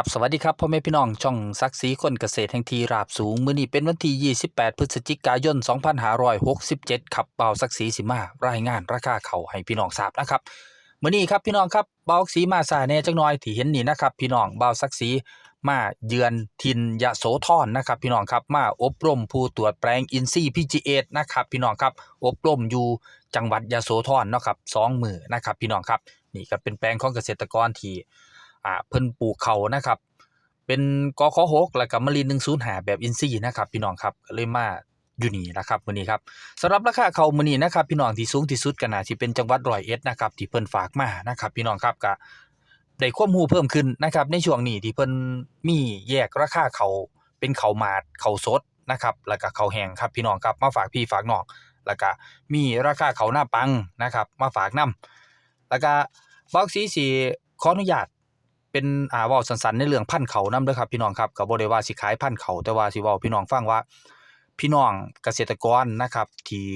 ครับสวัสดีครับพ่อแม่พี่น้องช่องซักซีคนเกษตรแห่งทีราบสูง มื้อนี้เป็นวันที่ 28 พฤศจิกายน 2567ครับเบาซักซีสิมารายงานราคาเขาให้พี่น้องทราบนะครับมื้อนี้ครับพี่น้องครับเบาซีมาสายแน่จักหน่อยที่เห็นนี่นะครับพี่น้องเบาซักซีมาเยือนทินยะโสธรนนะครับพี่น้องครับมาอบรมผู้ตรวจแปลงอินซีพีจีเอนะครับพี่น้องครับอบรมอยู่จังหวัดยะโสธรเนะครับสองมือนะครับพี่น้องครับนี่ก็เป็นแปลงของเกษตรกรที่ อ่าเพิ่นปลูกเขานะครับ เป็นกขหกแล้วก็มะลิหนึ่งศูนย์หาแบบอินซีนะครับ พี่น้องครับก็เลยมาอยู่นี่นะครับมื้อนี้ครับสำหรับราคาเขามื้อนี้นะครับ พี่น้องที่สูงที่สุดก็น่าสิเป็นจังหวัดร้อยเอ็ดนะครับที่เพิ่นฝากมานะครับ พี่น้องครับก็ได้ความรู้เพิ่มขึ้นนะครับ ในช่วงนี้ที่เพิ่นมีแยกราคาเขาเป็นเขาหมาดเขาสดนะครับ แล้วก็เขาแห้งครับพี่น้องครับมาฝากพี่ฝากน้องแล้วก็มีราคาเขาหน้าปังนะครับ มาฝากนํแล้วก็บอกสีสีขออนุญาต เป็นอ่าเว้าสั้นๆในเรื่องพันเขานํเด้อครับพี่น้องครับก็บ่ได้ว่าสิขายพันเขาแต่ว่าสิเว้าพี่น้องฟังว่า พี่น้องเกษตรกรนะครับ ที่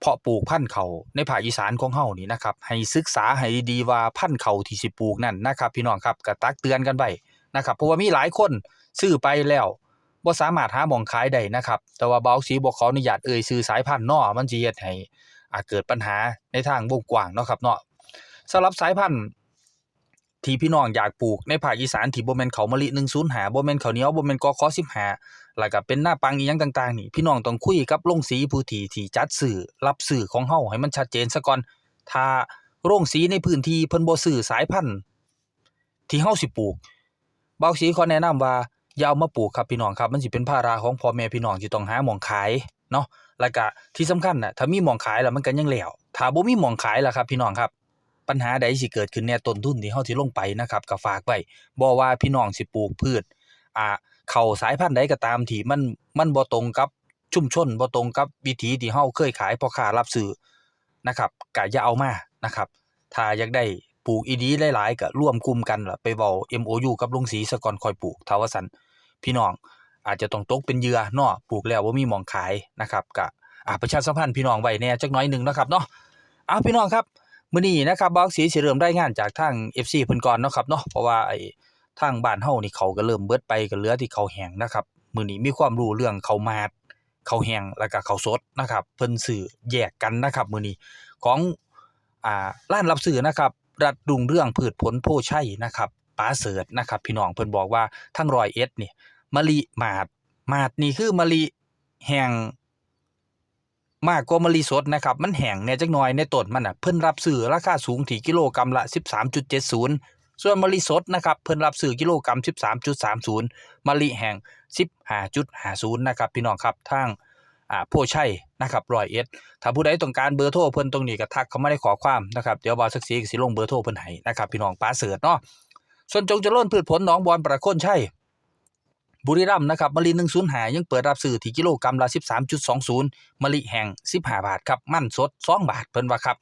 เพาะปลูกพันธุ์เขาในภาคอีสานของเฮานี่นะครับ ให้ศึกษาให้ดีว่าพันธุ์เขาที่สิปลูกนั่นนะครับพี่น้องครับก็ตักเตือนกันไว้นะครับเพราะว่ามีหลายคนซื้อไปแล้วบ่สามารถหาหม่องขายได้นะครับ แต่ว่าเบาสีบ่ขออนุญาตเอ่ยชื่อสายพันธุ์เนาะมันสิเฮ็ดให้อ่าเกิดปัญหาในทางวงกว้างเนาะครับเนาะสำหรับสายพันธุ์ ที่พี่น้องอยากปลูกในภาคอีสานที่บ่แม่นเขาวมะลิ105บ่แม่นข้าวเหนียวบ่แม่นกข15แล้วก็เป็นหน้าปังอีหยังต่างๆ นี่ พี่น้องต้องคุยกับโรงสีผู้ที่ที่จัดซื้อรับซื้อของเฮาให้มันชัดเจนซะก่อน ถ้าโรงสีในพื้นที่เพิ่นบ่ซื้อสายพันธุ์ที่เฮาสิปลูกเบาสีขอแนะนำว่าอย่าเอามาปลูกครับพี่น้องครับ มันสิเป็นภาระของพ่อแม่พี่น้องที่ต้องหาหม่องขายเนาะแล้วก็ที่สำคัญน่ะถ้ามีหม่องขายแล้วมันก็ยังแล้วถ้าบ่มีหม่องขายล่ะครับพี่น้องครับ ปัญหาใดสิเกิดขึ้นแน่ต้นทุนที่เฮาสิลงไปนะครับก็ฝากไว้บ่ว่าพี่น้องสิปลูกพืชอ่าเข้าสายพันธุ์ใดก็ตามที่มันมันบ่ตรงกับชุมชนบ่ตรงกับวิถีที่เฮาเคยขายพ่อค้ารับซื้อนะครับก็อย่าเอามานะครับ ถ้าอยากได้ปลูกอีดีหลายๆก็ร่วมกลุ่มกันล่ะไปเว้า MOU กับโรงสีซะก่อนค่อยปลูกถ้าว่าซั่นพี่น้องอาจจะต้องตกเป็นเหยื่อเนาะปลูกแล้วบ่มีหม้องขายนะครับก็อ่าประชาสัมพันธ์พี่น้องไว้แน่จักน่อยหนึงนะครับเนาะเอาพี่น้องครับ มื้อนี้นะครับบ่าวสีสิเริ่มรายงานจากทาง FC เพิ่นก่อนเนาะครับเนาะเพราะว่าไอ้ทางบ้านเฮานี่เขาก็เริ่มเบิดไปก็เหลือที่เขาแห้งนะครับมื้อนี้มีความรู้เรื่องเขาหมาดเขาแห้งแล้วก็เขาสดนะครับ เพิ่นซื้อแยกกันนะครับมื้อนี้ของอ่าร้านรับซื้อนะครับรัดรุงเรื่องพืชผลโพชัยนะครับป๋าเสิร์ชนะครับพี่น้องเพิ่นบอกว่าทั้ง101นี่มะลิหมาดหมาดนี่คือมะลิแห้ง มากกว่ามะลิสดนะครับ มันแห้งแหน่จักหน่อยในต้นมันน่ะเพิ่นรับซื้อราคาสูงที่กิโลกรัมละ 13.70 ส่วนมะลิสดนะครับเพิ่นรับซื้อกิโลกรัม 13.30มะลิแห้ง15.50นะครับพี่น้องครับทางอ่าโพชัยนะครับ101ถ้าผู้ใดต้องการเบอร์โทรเพิ่นตรงนี้ก็ทักเข้ามาได้ขอความนะครับเดี๋ยวบ่าวสักสีสิลงเบอร์โทรเพิ่นให้นะครับพี่น้องป้าเสิร์ชเนาะส่วนจงเจริญพืชผลหนองบอนประโคนใชัย บุรีรัมย์นะครับมะลิ105ยังเปิดรับซื้อที่กิโลกรัมละ 13.20มะลิแห้ง15 บาทครับมั่นสด 2 บาทเพิ่นว่าครับ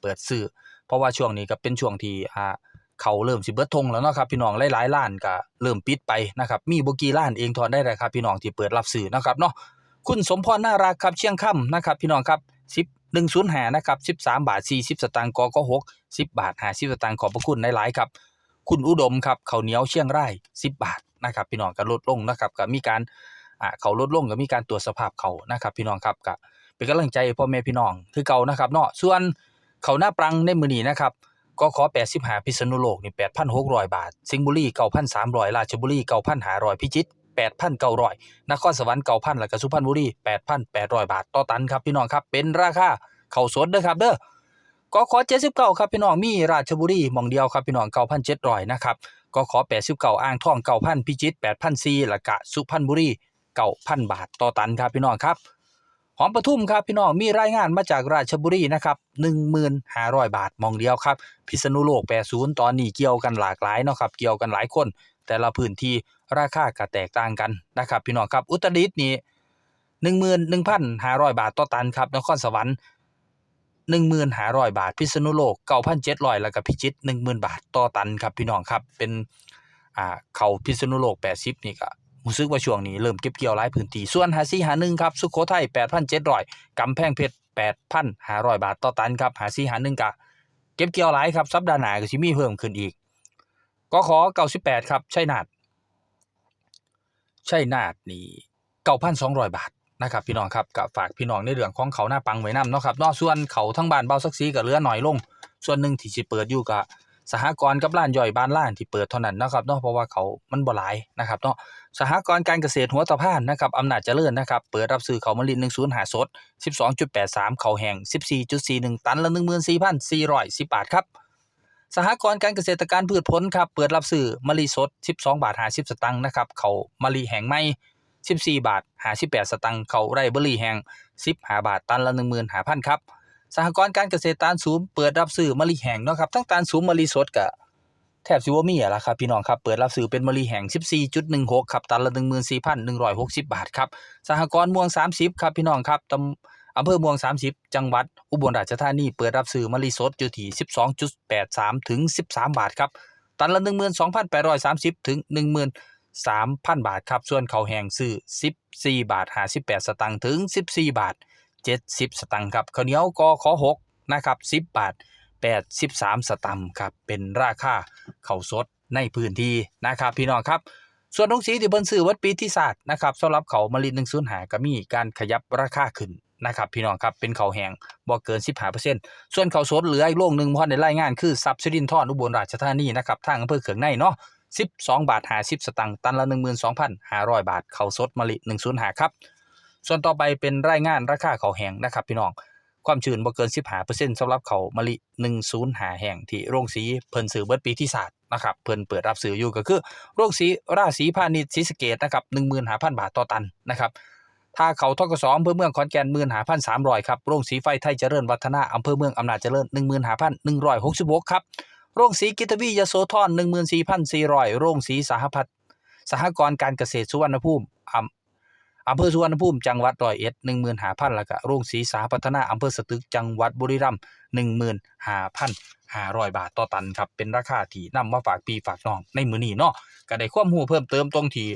เปิดซื้อเพราะว่าช่วงนี้ก็เป็นช่วงที่อ่าเขาเริ่มสิเบิดทงแล้วเนาะครับพี่น้องหลายๆร้านก็เริ่มปิดไปนะครับมีบ่กี่ร้านเองทอนได้เลยครับพี่น้องที่เปิดรับซื้อนะครับเนาะคุณสมพรน่ารักครับเชียงค่ำนะครับพี่น้องครับ10 105นะครับ13 บาท 40 สตางค์กก6 10 บาท 50 สตางค์ขอบพระคุณหลายๆครับ คุณอุดมครับข้าวเหนียวเชียงราย 10 บาท นะครับพี่น้องก็ลดลงนะครับก็มีการอ่าเขาลดลงก็มีการตรวจสภาพเขานะครับพี่น้องครับก็เป็นกำลังใจพ่อแม่พี่น้องคือเก่านะครับเนาะส่วนเขาหน้าปรังในมือนี้นะครับก็ขอ85พิษณุโลกนี่8,600 บาท สิงห์บุรี9,300 ราชบุรี9,500พิจิตร8,900นครสวรรค์9,000แล้วก็สุพรรณบุรี8,800 บาท ต่อตันครับพี่น้องครับเป็นราคาเข้าสดเด้อครับเด้อก็ขอ79ครับพี่น้องมีราชบุรีมองเดียวครับพี่น้อง9,700นะครับ ก็ขอ89อ่างทอง9,000พิจิตร8,400แล้วก็สุพรรณบุรี9,000บาทต่อตันครับพี่น้องครับหอมปทุมครับพี่น้องมีรายงานมาจากราชบุรีนะครับ15,500บาทมองเดียวครับ พิษณุโลก80ตอนนี้เกี่ยวกันหลากหลายเนาะครับเกี่ยวกันหลายคน แต่ละพื้นที่ราคาก็แตกต่างกันนะครับ พี่น้องครับอุตรดิตถ์นี่11,500บาทต่อตันครับนครสวรรค์ 1,500 บาท พิษณุโลก 9,700 แล้วก็พิจิตร10,000 บาทต่อตันครับพี่น้องครับเป็นอ่าเขาพิษณุโลก 80 นี่ก็รู้สึกว่าช่วงนี้เริ่มเก็บเกี่ยวหลายพื้นที่ส่วนหาซีหาหนึ่งครับสุโขทัย8,700กำแพงเพชร8,500 บาทต่อตันครับหาซีหาหนึ่งก็เก็บเกี่ยวหลายครับสัปดาห์หน้าก็สิมีเพิ่มขึ้นอีกกขอ98ครับชัยนาทชัยนาทนี่9,200 บาท นะครับพี่น้องครับก็ฝากพี่น้องในเรื่องของเขาหน้าปังไว้นํเนาะครับเนอกส่วนเขาทั้งบ้านเบาสักซีก็เหลือน้อยลง ส่วนหนึ่งที่สิเปิดอยู่ก็สหกรณ์กับร้านย่อยบ้านล้านที่เปิดเท่านั้นนะครับเนาะเพราะว่าเขามันบ่หลายนะครับเนาะสหกรณ์การเกษตรหัวตะพานนะครับอำนาจเจริญนะครับเปิดรับซื้อเขามะลิ105สด12.83เขาแห้ง14.41ตันละ14,410บบาทครับสหกรณ์การเกษตรการพืชผลครับเปิดรับซื้อมะลิสด 12 บาท50สตังค์นะครับเขามะลิแห้งไหม 14 บาท 58 สตังค์เขาไรเบอรี่แห้ง15 บาท ตันละ15,000ครับสหกรณ์การเกษตรตาลสูงเปิดรับซื้อมะลิแห้งเนาะครับทั้งตาลสูงมะลิสดก็แทบสิบ่มีอะละครับพี่น้องครับเปิดรับซื้อเป็นมะลิแห้ง14.16ครับตันละ 14,160 บาทครับสหกรณ์ม่วง 30 ครับพี่น้องครับตำอำเภอม่วง 30 จังหวัด อุบลราชธานีเปิดรับซื้อมะลิสดอยู่ที่ 12.83 ถึง 13 บาทครับตันละ 12,830 ถึง 3,000 บาทครับ ส่วนข้าวแห้งซื้อ 14 บาท 58 สตางค์ถึง 14 บาท 70 สตางค์ครับข้าวเหนียวกขอ6นะครับ 10 บาท 83 สตางค์ครับ เป็นราคาข้าวสดในพื้นที่นะครับ พี่น้องครับ ส่วนทงสีที่เพิ่นซื้อวัดปีที่ศาสตร์นะครับสำหรับเขามะลิ105ก็มีการขยับราคาขึ้นนะครับพี่น้องครับเป็นข้าวแห้งบ่เกิน 15%ส่วนข้าวสดเหลืออีกโรงหนึงบ่ทันได้รายงานคือทรัพย์สิรินทรอุบลราชธานีนะครับทางอำเภอเขืองในเนาะ 12 บาท50สตางค์ตันละ 12,500 บาทเข้าสดมะลิ105ครับส่วนต่อไปเป็นรายงานราคาเขาแห้งนะครับพี่น้องความชื้นบ่เกิน 15%สำหรับเขามะลิ105แห่งที่โรงสีเพิ่นซื้อเบิดปีที่ศาสตร์นะครับเพิ่นเปิดรับซื้ออยู่ก็คือ โรงสีราศีพาณิชย์ศรีสะเกษนะครับ15,000 บาทต่อตันนะครับถ้าเขาทกสอำเภอเมืองขอนแก่น15,300ครับโรงสีไฟไทยเจริญวัฒนาอำเภอเมืองอำนาจเจริญ15,166ครับ โรงสีกิตวียโสธร14,400 โรงสีสหพัฒน์สหกรณ์การเกษตรสุวรรณภูมิอำเภอสุวรรณภูมิจังหวัดร้อยเอ็ด15,000แล้วก็โรงสีสาพัฒนาอำเภอสตึกจังหวัดบุรีรัมย์15,500บาทต่อตันครับเป็นราคาที่นำมาฝากพี่ฝากน้องในมื้อนี้เนาะก็ได้ความรู้เพิ่มเติมตรงที่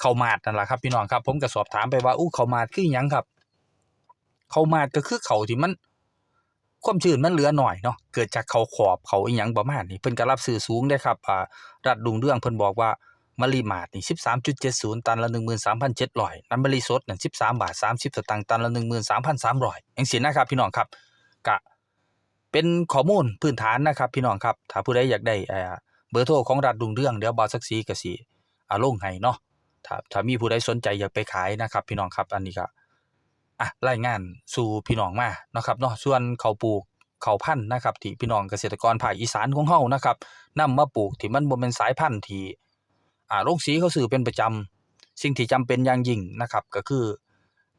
เข้ามาดนั่นแหละครับพี่น้องครับ ผมก็สอบถามไปว่าอู้เข้ามาดคือหยังครับ เข้ามาดก็คือเขาที่มัน ความชื้นมันเหลือหน่อยเนาะเกิดจากเขาขอบเขาอีหยังประมาณนี้เพิ่นก็รับซื้อสูงเด้ครับอ่ารัฐดุงเรื่องเพิ่นบอกว่ามะลิมาดนี่13.70ตันละ13,700น้ำมะลิสดนั่น13บาท30สตางค์ตันละ13,300จังซี่นะครับพี่น้องครับก็เป็นข้อมูลพื้นฐานนะครับพี่น้องครับถ้าผู้ใดอยากได้เอ่อเบอร์โทรของรัฐดุงเรื่องเดี๋ยวบ่าสักสีก็สิอ่าลงให้เนาะถ้าถ้ามีผู้ใดสนใจอยากไปขายนะครับ พี่น้องครับอันนี้ก็ อะรายงานสู่พี่น้องมานะครับเนาะส่วนเขาปลูกเขาพันธุ์นะครับที่พี่น้องเกษตรกรภาคอีสานของเฮานะครับนำมาปลูกที่มันบ่แม่นสายพันธุ์ที่อ่าโรงสีเขาซื้อเป็นประจำสิ่งที่จำเป็นอย่างยิ่งนะครับ ก็คือ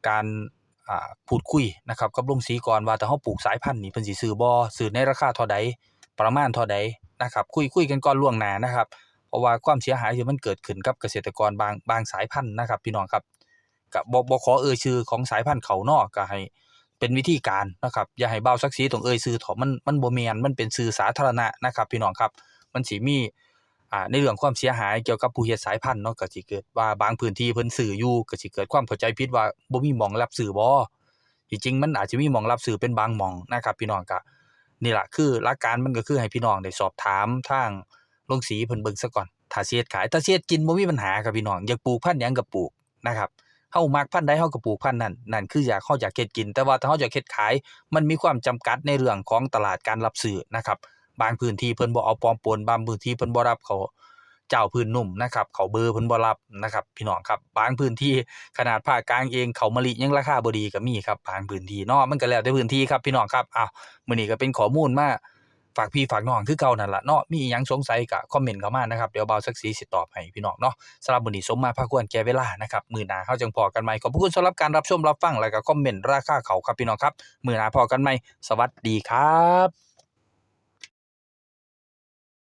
การอ่าพูดคุยนะครับกับโรงสีก่อนว่าถ้าเฮาปลูกสายพันธุ์นี่เพิ่นสิซื้อบ่ซื้อในราคาเท่าใดประมาณเท่าใดนะครับ คุยคุยกันก่อนล่วงหน้านะครับ เพราะว่าความเสียหายที่มันเกิดขึ้นกับเกษตรกรบางบางสายพันธุ์นะครับ พี่น้องครับ ก็บ่บ่ขอเอ่ยชื่อของสายพันธุ์เขานาะก็ให้เป็นวิธีการนะครับอย่าให้เบาศักดิ์ศรีต้องเอ่ยชื่อถาะมันมันบ่แม่นมันเป็นชื่อสาธารณะนะครับ พี่น้องครับมันสิมีอ่าในเรื่องความเสียหายเกี่ยวกับผู้เฮ็ดสายพันธุ์เนาะก็สิเกิดว่าบางพื้นที่เพิ่นซื้ออยู่ก็สิเกิดความเข้าใจผิดว่าบ่มีหม่องรับซื้อบ่จริงมันอาจจะมีหม่องรับซื้อเป็นบางหม่องนะครับ พี่น้องก็นี่ล่ะคือหลักการมันก็คือให้พี่น้องได้สอบถามทางโรงสีเพิ่นเบิ่งซะก่อนถ้าสิเฮ็ดขายถ้าสิเฮ็ดกินบ่มีปัญหาครับพี่น้องอยากปลูกพันธุ์หยังก็ปลูกนะครับ เฮามักพันธุ์ใดเฮาก็ปลูกพันธุ์นั้นนั่นคืออยากเฮาอยากเฮ็ดกิน แต่ว่าถ้าเฮาอยากเฮ็ดขาย มันมีความจำกัดในเรื่องของตลาดการรับซื้อนะครับ บางพื้นที่เพิ่นบ่เอาปลอมปนบางพื้นที่เพิ่นบ่รับเขาเจ้าพื้นนุ่มนะครับเขาเบอร์เพิ่นบ่รับนะครับ พี่น้องครับ บางพื้นที่ขนาดภาคกลางเองเขามะลิยังราคาบ่ดีก็มีครับบางพื้นที่เนาะมันก็แล้วแต่พื้นที่ครับพี่น้องครับอ้าวมื้อนี้ก็เป็นข้อมูลมาากพี่ฝากน้องคือเก่านั่นละเนาะมีอิหยังสงสัยก็คอมเมนต์เข้ามานะครับเดี๋ยวเบาสักสีสิตอบให้พี่น้องเนาะสำหรับมื้อนี้สมมาพาควรแก่เวลานะครับมื้อหน้าเฮาจังพอกันใหม่ขอบคุณสำหรับการรับชมรับฟังแล้วก็คอมเมนต์ราคาเขาครับพี่น้องครับมื้อหน้าพอกันใหม่สวัสดีครับ